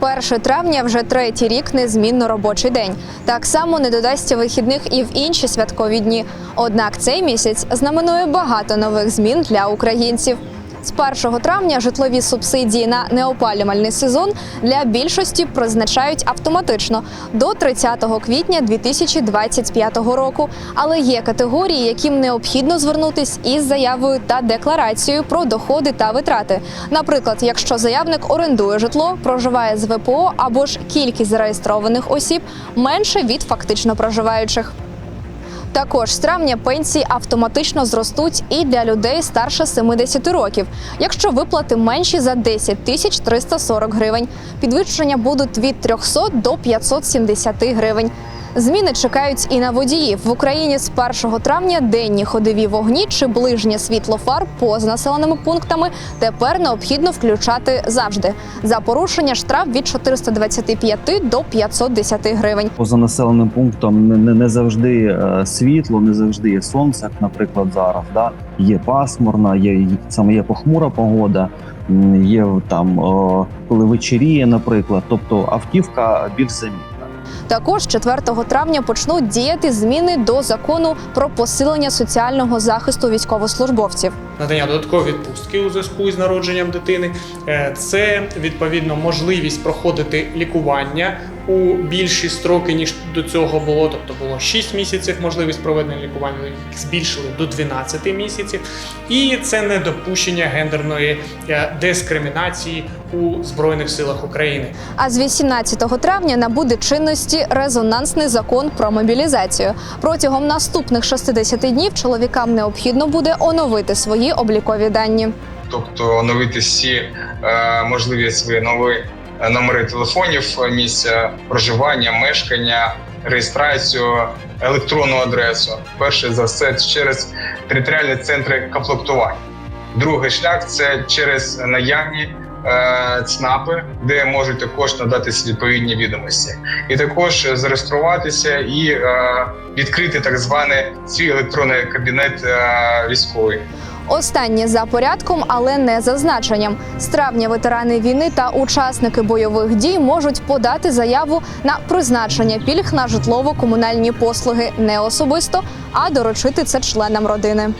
1 травня вже третій рік незмінно робочий день. Так само не додасться вихідних і в інші святкові дні. Однак цей місяць знаменує багато нових змін для українців. З 1 травня житлові субсидії на неопалювальний сезон для більшості призначають автоматично до 30 квітня 2025 року. Але є категорії, яким необхідно звернутись із заявою та декларацією про доходи та витрати. Наприклад, якщо заявник орендує житло, проживає з ВПО або ж кількість зареєстрованих осіб менше від фактично проживаючих. Також з травня пенсії автоматично зростуть і для людей старше 70 років, якщо виплати менші за 10 тисяч 340 гривень. Підвищення будуть від 300 до 570 гривень. Зміни чекають і на водіїв в Україні з 1 травня денні ходові вогні чи ближнє світло фар поза населеними пунктами тепер необхідно включати завжди. За порушення штраф від 425 до 510 гривень. Поза населеним пунктом не, не, не завжди е, світло, не завжди є сонце, як, наприклад, зараз. Да? Є пасмурна, є саме є похмура погода, є там коли вечеріє, наприклад. Тобто автівка більш замітна. Також 4 травня почнуть діяти зміни до закону про посилення соціального захисту військовослужбовців. надання додаткової відпустки у зв'язку із народженням дитини. Е, Це відповідно можливість проходити лікування у більші строки ніж до цього було. Тобто було 6 місяців можливість проведення лікування, їх збільшили до 12 місяців. І це недопущення гендерної е, дискримінації у збройних силах України. А з 18 травня набуде чинності резонансний закон про мобілізацію. Протягом наступних 60 днів чоловікам необхідно буде оновити свої облікові дані. тобто оновити всі е, можливі свої нові номери телефонів, е, місця проживання, мешкання, реєстрацію, електронну адресу. Перше за все через територіальні центри комплектування. Другий шлях це через наявні. е, ЦНАПи, де можуть також надати відповідні відомості, і також зареєструватися і е, відкрити так званий свій електронний кабінет е, військовий. Останнє за порядком, але не за значенням. З травня ветерани війни та учасники бойових дій можуть подати заяву на призначення пільг на житлово-комунальні послуги не особисто, а доручити це членам родини.